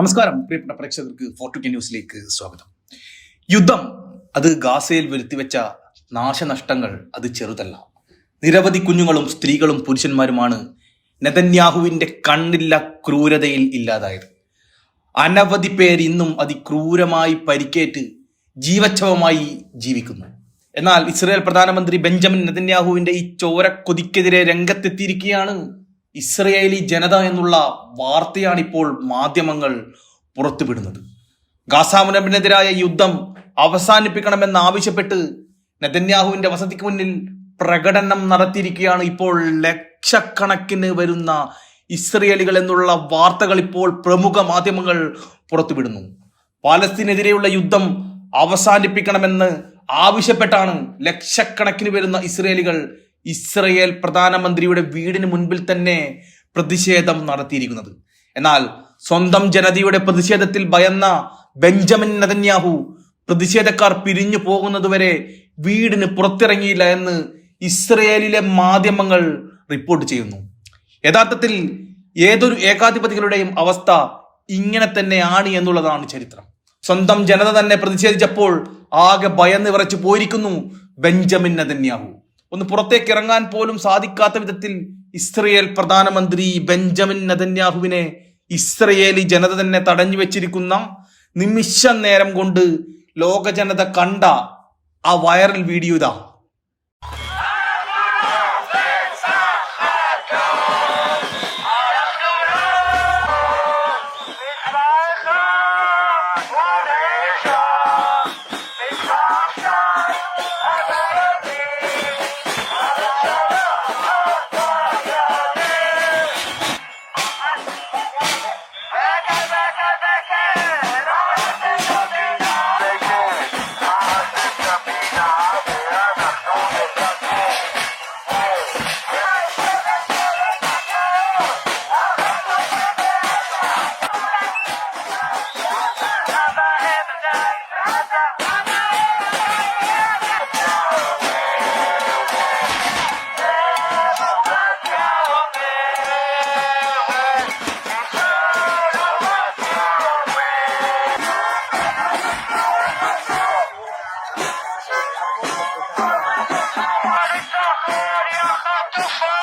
നമസ്കാരം. പ്രിയപ്പെട്ട പ്രേക്ഷകർക്ക് ഫോർട്ടുക്കെ ന്യൂസിലേക്ക് സ്വാഗതം. യുദ്ധം അത് ഗാസയിൽ വരുത്തിവെച്ച നാശനഷ്ടങ്ങൾ അത് ചെറുതല്ല. നിരവധി കുഞ്ഞുങ്ങളും സ്ത്രീകളും പുരുഷന്മാരുമാണ് നെതന്യാഹുവിന്റെ കണ്ണില്ല ക്രൂരതയിൽ ഇല്ലാതായത്. അനവധി പേർ ഇന്നും അതിക്രൂരമായി പരിക്കേറ്റ് ജീവച്ഛവമായി ജീവിക്കുന്നു. എന്നാൽ ഇസ്രായേൽ പ്രധാനമന്ത്രി ബെഞ്ചമിൻ നെതന്യാഹുവിന്റെ ഈ ചോരക്കൊതിക്കെതിരെ രംഗത്തെത്തിയിരിക്കുകയാണ് ഇസ്രയേലി ജനത എന്നുള്ള വാർത്തയാണ് ഇപ്പോൾ മാധ്യമങ്ങൾ പുറത്തുവിടുന്നത്. ഗാസാമുനബിനെതിരായ യുദ്ധം അവസാനിപ്പിക്കണമെന്ന് ആവശ്യപ്പെട്ട് നെതന്യാഹുവിന്റെ വസതിക്ക് മുന്നിൽ പ്രകടനം നടത്തിയിരിക്കുകയാണ് ഇപ്പോൾ ലക്ഷക്കണക്കിന് വരുന്ന ഇസ്രയേലികൾ എന്നുള്ള വാർത്തകൾ ഇപ്പോൾ പ്രമുഖ മാധ്യമങ്ങൾ പുറത്തുവിടുന്നു. പാലസ്തീനെതിരെയുള്ള യുദ്ധം അവസാനിപ്പിക്കണമെന്ന് ആവശ്യപ്പെട്ടാണ് ലക്ഷക്കണക്കിന് വരുന്ന ഇസ്രയേലികൾ ഇസ്രയേൽ പ്രധാനമന്ത്രിയുടെ വീടിന് മുൻപിൽ തന്നെ പ്രതിഷേധം നടത്തിയിരിക്കുന്നത്. എന്നാൽ സ്വന്തം ജനതയുടെ പ്രതിഷേധത്തിൽ ഭയന്ന ബെഞ്ചമിൻ നെതന്യാഹു പ്രതിഷേധക്കാർ പിരിഞ്ഞു പോകുന്നതുവരെ വീടിന് പുറത്തിറങ്ങിയില്ല എന്ന് ഇസ്രയേലിലെ മാധ്യമങ്ങൾ റിപ്പോർട്ട് ചെയ്യുന്നു. യഥാർത്ഥത്തിൽ ഏതൊരു ഏകാധിപതികളുടെയും അവസ്ഥ ഇങ്ങനെ തന്നെയാണ് എന്നുള്ളതാണ് ചരിത്രം. സ്വന്തം ജനത തന്നെ പ്രതിഷേധിച്ചപ്പോൾ ആകെ ഭയന്ന് വിറച്ചു പോയിരിക്കുന്നു ബെഞ്ചമിൻ നെതന്യാഹു. ഒന്ന് പുറത്തേക്ക് ഇറങ്ങാൻ പോലും സാധിക്കാത്ത വിധത്തിൽ ഇസ്രയേൽ പ്രധാനമന്ത്രി ബെഞ്ചമിൻ നദന്യാഹുവിനെ ഇസ്രയേലി ജനത തന്നെ തടഞ്ഞു വെച്ചിരിക്കുന്ന നിമിഷ നേരം കൊണ്ട് ലോക ജനത കണ്ട ആ വൈറൽ വീഡിയോ ഇതാ Marisa, Maria, Rafa,